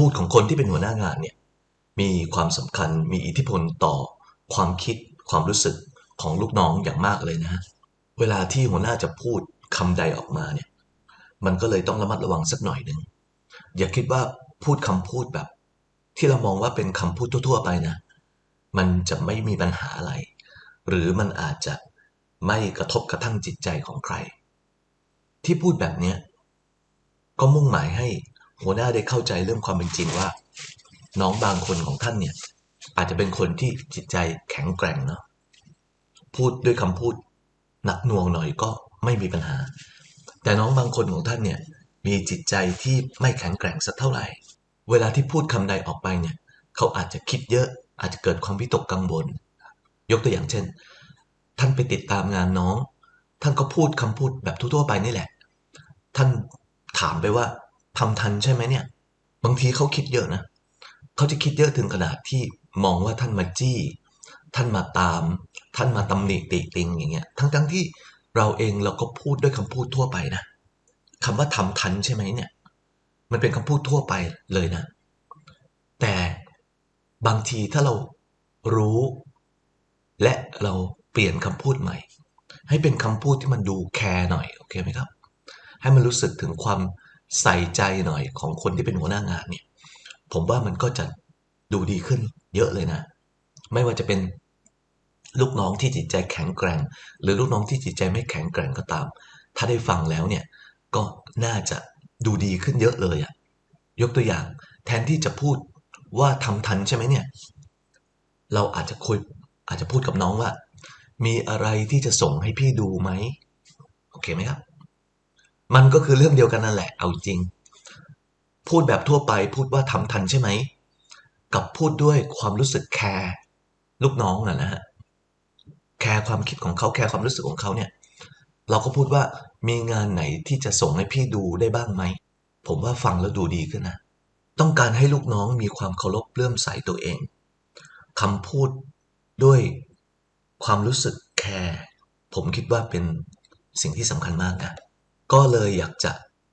พูดของคนที่เป็นหัวหน้างานเนี่ยมีความสำคัญมีอิทธิพลต่อความคิดความรู้สึกของลูกน้องอย่างมากเลยนะฮะเวลาที่หัวหน้าจะพูดคำใดออกมาเนี่ยมันก็เลยต้องระมัดระวังสักหน่อยหนึ่งอย่าคิดว่าพูดคำพูดแบบ ที่เรามองว่าเป็นคำพูดทั่ว ๆ ไปนะ มันจะไม่มีปัญหาอะไร หรือมันอาจจะไม่กระทบกระทั่งจิตใจของใคร ที่พูดแบบเนี้ยก็มุ่งหมายให้ หัวหน้าได้เข้าใจเรื่องความเป็นจริงว่า น้องบางคนของท่านเนี่ย อาจจะเป็นคนที่จิตใจแข็งแกร่งเนาะพูดด้วยคำพูดหนักหน่วงหน่อยก็ไม่มีปัญหา แต่น้องบางคนของท่านเนี่ยมีจิตใจที่ไม่แข็งแกร่งสักเท่าไหร่ เวลาที่พูดคำใดออกไปเนี่ย เขาอาจจะคิดเยอะ อาจจะเกิดความวิตกกังวล ยกตัวอย่างเช่น ท่านไปติดตามงานน้อง ท่านก็พูดคำพูดแบบทั่วๆไปนี่แหละ ท่านถามไปว่า ทำทันใช่ไหมเนี่ย บางทีเขาคิดเยอะนะเขาจะคิดเยอะถึงขนาดที่มองว่าท่านมาจี้ ท่านมาตาม ท่านมาตำหนิติติงอย่างเงี้ย ทั้งๆทที่เราเองเราก็พูดด้วยคำพูดทั่วไปนะคำว่าทำทันใช่ไหมเนี่ย มันเป็นคำพูดทั่วไปเลยนะ แต่บางทีถ้าเรารู้ และเราเปลี่ยนคำพูดใหม่ ให้เป็นคำพูดที่มันดูแคร์หน่อยโอเคไหมครับ ให้มันรู้สึกถึงความ ใส่ใจหน่อยของคนที่เป็นหัวหน้างานเนี่ย ผมว่ามันก็จะดูดีขึ้นเยอะเลยนะ ไม่ว่าจะเป็นลูกน้องที่จิตใจแข็งแกร่ง หรือลูกน้องที่จิตใจไม่แข็งแกร่งก็ตาม ถ้าได้ฟังแล้วเนี่ยก็น่าจะดูดีขึ้นเยอะเลยอะยกตัวอย่างแทนที่จะพูดว่าทำทันใช่ไหมเนี่ย เราอาจจะคุยอาจจะพูดกับน้องว่า มีอะไรที่จะส่งให้พี่ดูไหมโอเคไหมครับ มันก็คือเรื่องเดียวกันนั่นแหละ เอาจริง พูดแบบทั่วไปพูดว่าทำทันใช่ไหม กับพูดด้วยความรู้สึกแคร์ลูกน้องอะนะฮะ แคร์ความคิดของเขาแคร์ความรู้สึกของเขาเนี่ย เราก็พูดว่ามีงานไหนที่จะส่งให้พี่ดูได้บ้างไหม ผมว่าฟังแล้วดูดีขึ้นนะ ต้องการให้ลูกน้องมีความเคารพเลื่อมใสตัวเองคำพูดด้วยความรู้สึกแคร์ผมคิดว่าเป็นสิ่งที่สำคัญมากนะ ก็เลยอยากจะ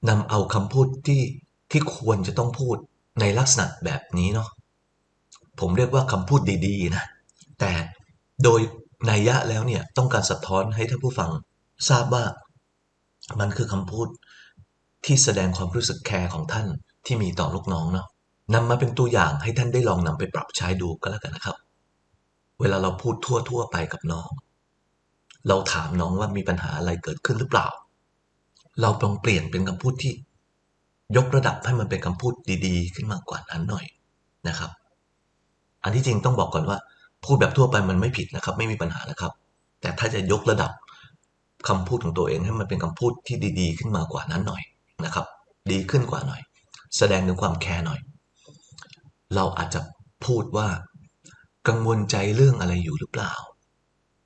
นำเอาคำพูดที่ที่ควรจะต้องพูดในลักษณะแบบนี้เนาะผมเรียกว่าคำพูดดีๆนะ แต่โดยนัยยะแล้วเนี่ยต้องการสะท้อนให้ท่านผู้ฟังทราบว่ามันคือคำพูดที่แสดงความรู้สึกแคร์ของท่านที่มีต่อลูกน้องเนาะนำมาเป็นตัวอย่างให้ท่านได้ลองนำไปปรับใช้ดูก็แล้วกันนะครับ เวลาเราพูดทั่วๆไปกับน้อง เราถามน้องว่ามีปัญหาอะไรเกิดขึ้นหรือเปล่า เราลองเปลี่ยนเป็นคำพูดที่ ยกระดับให้มันเป็นคำพูดดี ๆ ขึ้นมากกว่านั้นหน่อยนะครับ อันที่จริงต้องบอกก่อนว่า พูดแบบทั่วไปมันไม่ผิดนะครับ ไม่มีปัญหานะครับ แต่ถ้าจะยกระดับคำพูดของตัวเองให้มันเป็นคำพูดที่ดีๆ ขึ้นมากว่านั้นหน่อยนะครับ ดีขึ้นกว่าหน่อย แสดงถึงความแคร์หน่อย เราอาจจะพูดว่ากังวลใจเรื่องอะไรอยู่หรือเปล่า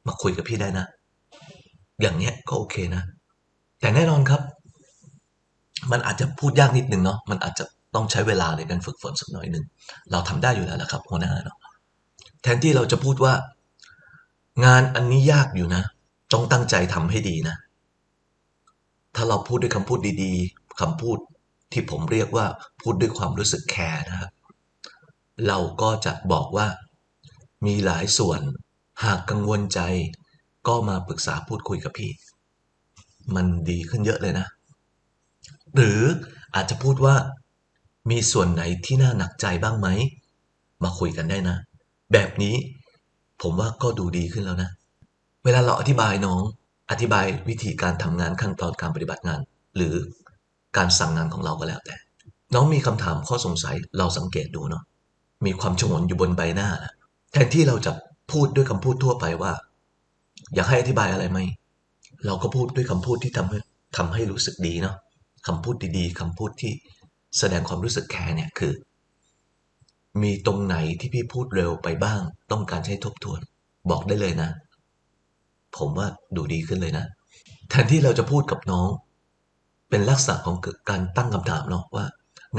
มาคุยกับพี่ได้นะ อย่างเนี้ยก็โอเคนะ แต่แน่นอนครับ มันอาจจะพูดยากนิดนึงเนาะมันอาจจะต้องใช้เวลาในการฝึกฝนสักหน่อยหนึ่งเราทำได้อยู่แล้วละครับหัวหน้าเนาะแทนที่เราจะพูดว่า งานอันนี้ยากอยู่นะต้องตั้งใจทำให้ดีนะ ถ้าเราพูดด้วยคำพูดดีๆคำพูดที่ผมเรียกว่าพูดด้วยความรู้สึกแคร์นะครับเราก็จะบอกว่ามีหลายส่วนหากกังวลใจก็มาปรึกษาพูดคุยกับพี่ มันดีขึ้นเยอะเลยนะ หรืออาจจะพูดว่า มีส่วนไหนที่น่าหนักใจบ้างไหม มาคุยกันได้นะ แบบนี้ผมว่าก็ดูดีขึ้นแล้วนะ เวลาเราอธิบายน้อง อธิบายวิธีการทำงานขั้นตอนการปฏิบัติงาน หรือการสั่งงานของเราก็แล้วแต่ น้องมีคำถามข้อสงสัยเราสังเกตดูเนาะมีความฉงนอยู่บนใบหน้านะแทนที่เราจะพูดด้วยคำพูดทั่วไปว่า อยากให้อธิบายอะไรไหม เราก็พูดด้วยคำพูดที่ทำให้ทำให้รู้สึกดีเนาะคำพูดดีๆคำพูดที่แสดงความรู้สึกแคร์เนี่ยคือ มีตรงไหนที่พี่พูดเร็วไปบ้าง ต้องการให้ทบทวน บอกได้เลยนะ ผมว่าดูดีขึ้นเลยนะแทนที่เราจะพูดกับน้อง เป็นลักษณะของการตั้งคำถามเนาะว่า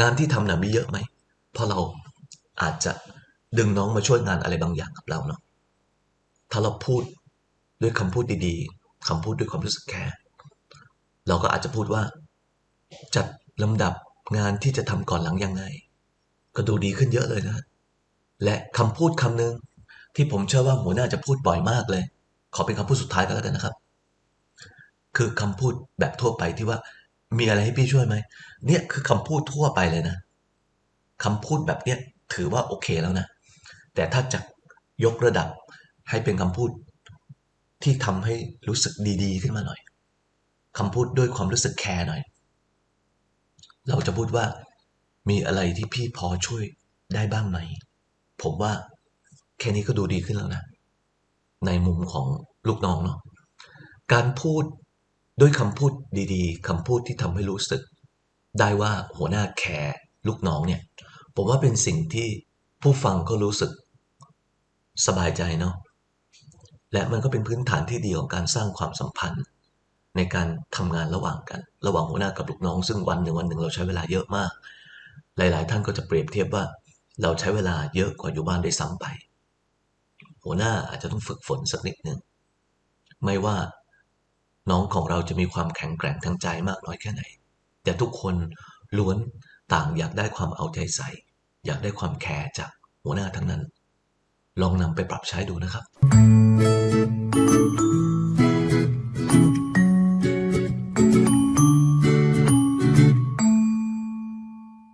งานที่ทำน่ะมีเยอะไหมเพราะเราอาจจะดึงน้องมาช่วยงานอะไรบางอย่างกับเราเนาะถ้าเราพูดด้วยคำพูดดีๆ คำพูดด้วยความรู้สึกแคร์เราก็อาจจะพูดว่า จัดลำดับงานที่จะทำก่อนหลังยังไง ก็ดูดีขึ้นเยอะเลยนะ และคำพูดคำหนึ่งที่ผมเชื่อว่าหัวหน้าจะพูดบ่อยมากเลย ขอเป็นคำพูดสุดท้ายก็แล้วกันนะครับ คือคำพูดแบบทั่วไปที่ว่า มีอะไรให้พี่ช่วยไหมเนี่ยคือคำพูดทั่วไปเลยนะคำพูดแบบเนี้ยถือว่าโอเคแล้วนะ แต่ถ้าจะยกระดับให้เป็นคำพูด ที่ทำให้รู้สึกดีๆ ขึ้นมาหน่อยคำพูดด้วยความรู้สึกแคร์หน่อย เราจะพูดว่า มีอะไรที่พี่พอช่วยได้บ้างไหม ผมว่าแค่นี้ก็ดูดีขึ้นแล้วนะ ในมุมของลูกน้องเนาะการพูดด้วยคำพูดดีๆคำพูดที่ทำให้รู้สึก ได้ว่าหัวหน้าแคร์ลูกน้องเนี่ย ผมว่าเป็นสิ่งที่ผู้ฟังก็รู้สึก สบายใจเนาะ และมันก็เป็นพื้นฐานที่ดีของการสร้างความสัมพันธ์ ในการทำงานระหว่างกัน ระหว่างหัวหน้ากับลูกน้อง ซึ่งวันหนึ่งวันหนึ่งเราใช้เวลาเยอะมาก หลาย ๆ ท่านก็จะเปรียบเทียบว่าเราใช้เวลาเยอะกว่าอยู่บ้านด้วยซ้ำไป หัวหน้าอาจจะต้องฝึกฝนสักนิดหนึ่งไม่ว่าน้องของเราจะมีความแข็งแกร่งทางใจมากน้อยแค่ไหน แต่ทุกคนล้วนต่างอยากได้ความเอาใจใส่ อยากได้ความแคร์จากหัวหน้าทั้งนั้น ลองนำไปปรับใช้ดูนะครับ thank you